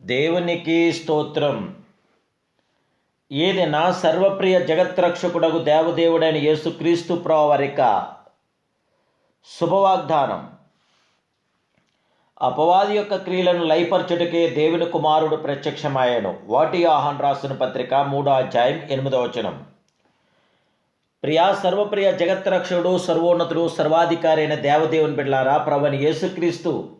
దేవునికి స్తోత్రం. ఏదైనా సర్వప్రియ జగత్రక్షకుడకు దేవదేవుడైన యేసుక్రీస్తు ప్రవరిక శుభవాగ్దానం. అపవాది యొక్క క్రియలను లయపరచుటకే దేవుని కుమారుడు ప్రత్యక్షమాయను. వాటి ఆహాన్ రాసిన పత్రిక మూడో అధ్యాయం ఎనిమిదవ వచనం. ప్రియా సర్వప్రియ జగత్రక్షకుడు సర్వోన్నతుడు సర్వాధికారి అయిన దేవదేవుని బిడ్లారా ప్రభుని యేసుక్రీస్తు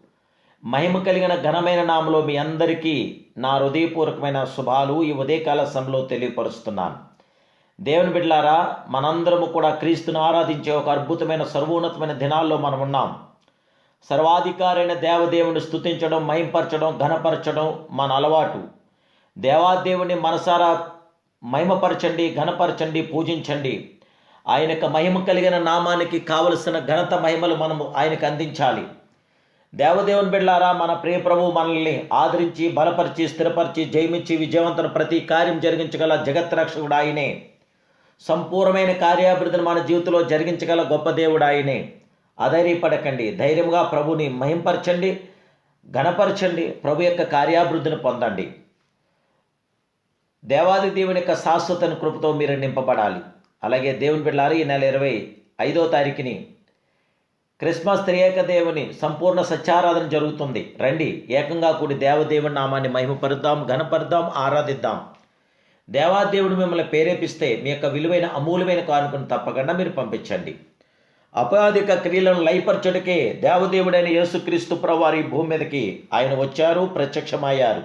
మహిమ కలిగిన ఘనమైన నామలో మీ అందరికీ నా హృదయపూర్వకమైన శుభాలు ఈ ఉదయకాల సమయంలో తెలియపరుస్తున్నాను. దేవుని బిడ్లారా మనందరము కూడా క్రీస్తును ఆరాధించే ఒక అద్భుతమైన సర్వోన్నతమైన దినాల్లో మనం ఉన్నాం. సర్వాధికారైన దేవదేవుని స్థుతించడం మహింపరచడం ఘనపరచడం మన అలవాటు. దేవాదేవుని మనసారా మహిమపరచండి ఘనపరచండి పూజించండి. ఆయన యొక్క మహిమ కలిగిన నామానికి కావలసిన ఘనత మహిమలు మనము ఆయనకు అందించాలి. దేవదేవుని బిడ్డారా మన ప్రియ ప్రభు మనల్ని ఆదరించి బలపరిచి స్థిరపరిచి జయమించి విజయవంతం ప్రతి కార్యం జరిగించగల జగత్రక్షకుడు ఆయనే. సంపూర్ణమైన కార్యాభివృద్ధిని మన జీవితంలో జరిగించగల గొప్ప దేవుడు ఆయనే. అధైర్యపడకండి ధైర్యంగా ప్రభుని మహింపరచండి ఘనపరచండి ప్రభు యొక్క కార్యాభివృద్ధిని పొందండి. దేవాది దేవుని యొక్క శాశ్వతని కృపతో మీరు నింపబడాలి. అలాగే దేవుని బిళ్ళారు ఈ నెల ఇరవై ఐదో తారీఖుని క్రిస్మస్ త్రియేక దేవుని సంపూర్ణ సత్యారాధన జరుగుతుంది. రండి ఏకంగా కూడి దేవదేవుని నామాన్ని మహిమపరుద్దాం ఘనపరుద్దాం ఆరాధిద్దాం. దేవాదేవుడు మిమ్మల్ని ప్రేరేపిస్తే మీ యొక్క విలువైన అమూల్యమైన కానుకను తప్పకుండా మీరు పంపించండి. అపాధిక క్రియలను లయపరచుడికే దేవదేవుడైన యేసుక్రీస్తు ప్రవారి భూమి మీదకి ఆయన వచ్చారు ప్రత్యక్షమయ్యారు.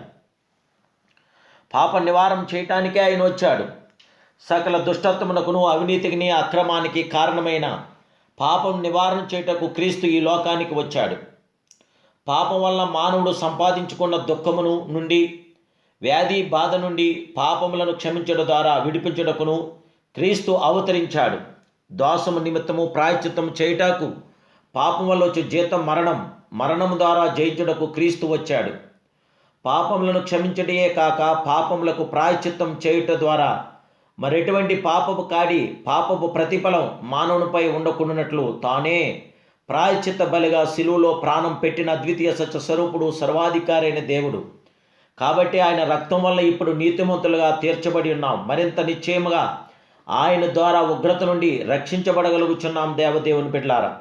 పాప నివారం చేయటానికే ఆయన వచ్చాడు. సకల దుష్టత్వమునకును అవినీతికిని అక్రమానికి కారణమైన పాపం నివారణ చేయుటకు క్రీస్తు ఈ లోకానికి వచ్చాడు. పాపం వల్ల మానవుడు సంపాదించుకున్న దుఃఖమును నుండి వ్యాధి బాధ నుండి పాపములను క్షమించడం ద్వారా విడిపించుటకును క్రీస్తు అవతరించాడు. దోషము నిమిత్తము ప్రాయచిత్తము చేయుటకు పాపం వల్ల వచ్చే జీతం మరణం మరణము ద్వారా జయించుటకు క్రీస్తు వచ్చాడు. పాపములను క్షమించడమే కాక పాపములకు ప్రాయశ్చిత్తం చేయుట ద్వారా మరెటువంటి పాపపు కాడి పాపపు ప్రతిఫలం మానవునిపై ఉండకుండానట్లు తానే ప్రాయశ్చిత్త బలిగా శిలువలో ప్రాణం పెట్టిన అద్వితీయ సత్య స్వరూపుడు సర్వాధికారైన దేవుడు. కాబట్టి ఆయన రక్తం వల్ల ఇప్పుడు నీతిమంతులుగా తీర్చబడి ఉన్నాం. మరింత నిశ్చయముగా ఆయన ద్వారా ఉగ్రత నుండి రక్షించబడగలుగుచున్నాం దేవదేవుని బిడ్లారా.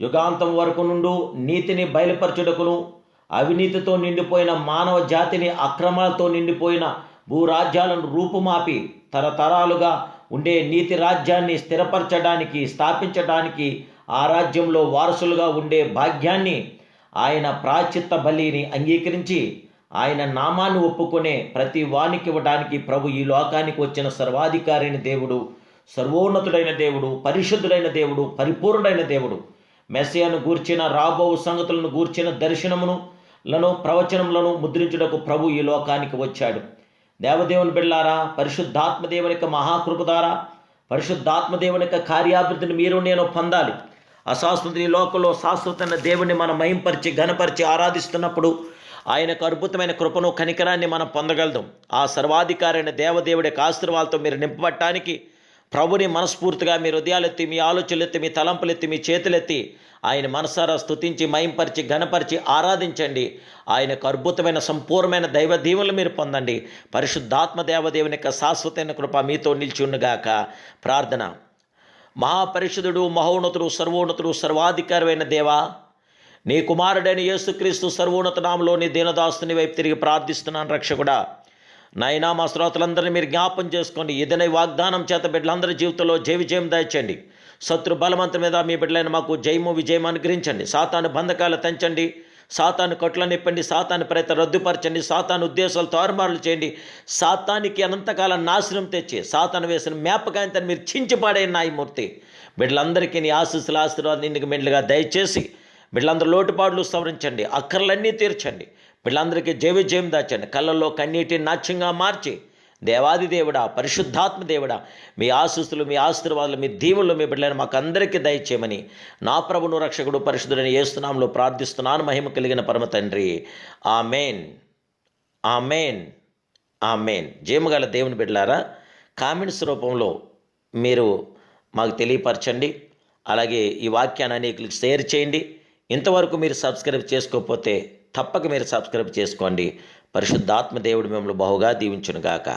యుగాంతం వరకు నుండు నీతిని బయలుపరచుటకును అవినీతితో నిండిపోయిన మానవ జాతిని అక్రమాలతో నిండిపోయిన భూరాజ్యాలను రూపుమాపి తరతరాలుగా ఉండే నీతి రాజ్యాన్ని స్థిరపరచడానికి స్థాపించడానికి ఆ రాజ్యంలో వారసులుగా ఉండే భాగ్యాన్ని ఆయన ప్రాచిత్త బలిని అంగీకరించి ఆయన నామాన్ని ఒప్పుకునే ప్రతి వానికి ఇవ్వడానికి ప్రభు ఈ లోకానికి వచ్చిన సర్వాధికారైన దేవుడు సర్వోన్నతుడైన దేవుడు పరిశుద్ధుడైన దేవుడు పరిపూర్ణుడైన దేవుడు. మెస్సియాను గూర్చిన రాబో సంగతులను గూర్చిన దర్శనమును లను ప్రవచనములను ముద్రించుటకు ప్రభు ఈ లోకానికి వచ్చాడు. దేవదేవుని బిళ్ళారా? పరిశుద్ధాత్మదేవుని యొక్క మహాకృపదారా? పరిశుద్ధాత్మదేవుని యొక్క కార్యాభివృద్ధిని మీరు నేను పొందాలి. అశాశ్వత ఈ లోకంలో శాశ్వతమైన దేవుని మనం మహింపరిచి ఘనపరిచి ఆరాధిస్తున్నప్పుడు ఆయనకు అద్భుతమైన కృపను కనికరాన్ని మనం పొందగలుగుతాం ఆ సర్వాధికారైన దేవదేవుడి యొక్క ఆశీర్వాదాలతో మీరు నింపబట్టడానికి ప్రభుని మనస్ఫూర్తిగా మీ హృదయాలెత్తి మీ ఆలోచనలెత్తి మీ తలంపులెత్తి మీ చేతులెత్తి ఆయన మనసారా స్థుతించి మయంపరిచి ఘనపరిచి ఆరాధించండి. ఆయనకు అద్భుతమైన సంపూర్ణమైన దైవ దీవులు మీరు పొందండి. పరిశుద్ధాత్మ దేవదేవుని యొక్క శాశ్వతమైన కృప మీతో నిలిచి ప్రార్థన. మహాపరిషుదుడు మహోన్నతుడు సర్వోన్నతుడు సర్వాధికారమైన దేవా నీ కుమారుడైన యేసుక్రీస్తు సర్వోన్నత నామలో నీ దీనదాస్తుని వైపు తిరిగి ప్రార్థిస్తున్నాను రక్షకుడా. నాయనా మా శ్రోతలందరినీ మీరు జ్ఞాపం చేసుకోండి. ఏదైనా వాగ్దానం చేత బిడ్డలందరి జీవితంలో జయ విజయం దయచండి శత్రు బలవంతం మీద మీ బిడ్డలైన మాకు జయము విజయం అనుగ్రహించండి. సాతాను బంధకాలు తెంచండి. సాతాను కొట్ల నిప్పండి సాతాను ప్రయత్న రద్దుపరచండి. సాతాను ఉద్దేశాలు తారుమారులు చేయండి. సాతానికి అనంతకాలం నాశనం తెచ్చి సాతాను వేసిన మేపకాయంతో మీరు చించిపాడే నాయమూర్తి బిడ్డలందరికీ నీ ఆశీస్సులు ఆశీర్వాదం నిన్నుకు మెండ్లుగా దయచేసి బిడ్డలందరూ లోటుపాట్లు సవరించండి అక్కర్లన్నీ తీర్చండి. బిడ్డలందరికీ జయ విజయం దాచండి. కళ్ళల్లో కన్నీటిని నాట్యంగా మార్చి దేవాది దేవుడా పరిశుద్ధాత్మ దేవుడా మీ ఆశీస్సులు మీ ఆశీర్వాదాలు మీ దీవులు మీ బిడ్డలను మాకు అందరికీ దయచేయమని నా ప్రభును రక్షకుడు పరిశుద్ధుడని ఏస్తున్నాంలో ప్రార్థిస్తున్నాను. మహిమ కలిగిన పరమ తండ్రి. ఆమెన్. ఆమెన్. ఆమెన్. జీమగల దేవుని బిడ్డలారా కామెంట్స్ రూపంలో మీరు మాకు తెలియపరచండి. అలాగే ఈ వాక్యాన్ని అనేకులకు షేర్ చేయండి. ఇంతవరకు మీరు సబ్స్క్రైబ్ చేసుకోకపోతే తప్పక మీరు సబ్స్క్రైబ్ చేసుకోండి. పరిశుద్ధాత్మ దేవుడు మిమ్మల్ని బహుగా దీవించునుగాక.